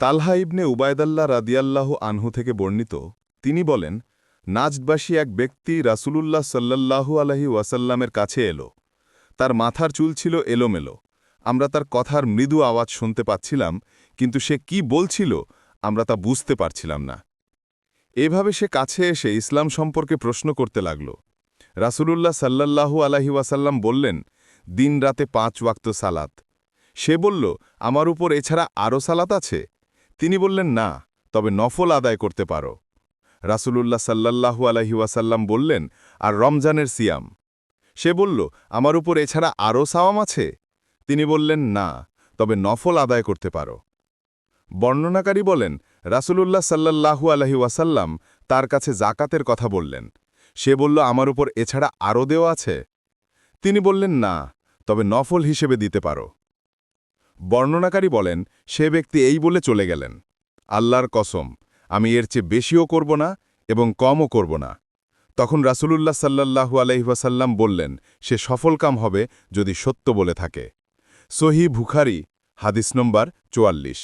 তালহা ইবনে উবায়দাল্লাহ রাদিয়াল্লাহু আনহু থেকে বর্ণিত, তিনি বলেন নাজদবাসী এক ব্যক্তি রাসূলুল্লাহ সাল্লাল্লাহু আলহি ওয়াসাল্লামের কাছে এলো। তার মাথার চুল ছিল এলোমেলো। আমরা তার কথার মৃদু আওয়াজ শুনতে পাচ্ছিলাম, কিন্তু সে কি বলছিল আমরা তা বুঝতে পারছিলাম না। এভাবে সে কাছে এসে ইসলাম সম্পর্কে প্রশ্ন করতে লাগল। রাসূলুল্লাহ সাল্লাল্লাহু আলহি ওয়াসাল্লাম বললেন দিন রাতে পাঁচ ওয়াক্ত সালাত। সে বলল, আমার উপর এছাড়া আরও সালাত আছে? তিনি বললেন, না, তবে নফল আদায় করতে পারো। রাসূলুল্লাহ সাল্লাল্লাহু আলহি ওয়াসাল্লাম বললেন, আর রমজানের সিয়াম? সে বলল, আমার উপর এছাড়া আরও সাওয়াম আছে? তিনি বললেন, না, তবে নফল আদায় করতে পারো। বর্ণনাকারী বলেন, রাসূলুল্লাহ সাল্লাল্লাহু আলহি ওয়াসাল্লাম তার কাছে জাকাতের কথা বললেন। সে বলল, আমার উপর এছাড়া আরও দেওয়া আছে তিনি বললেন, না, তবে নফল হিসেবে দিতে পারো। বর্ণনাকারী বলেন, সে ব্যক্তি এই বলে চলে গেলেন, আল্লাহর কসম, আমি এর চেয়ে বেশিও করব না এবং কমও করব না। তখন রাসুলুল্লাহ সাল্লাহু আলহিহাসাল্লাম বললেন, সে সফলকাম হবে যদি সত্য বলে থাকে। সহি ভুখারি হাদিস নম্বর চুয়াল্লিশ।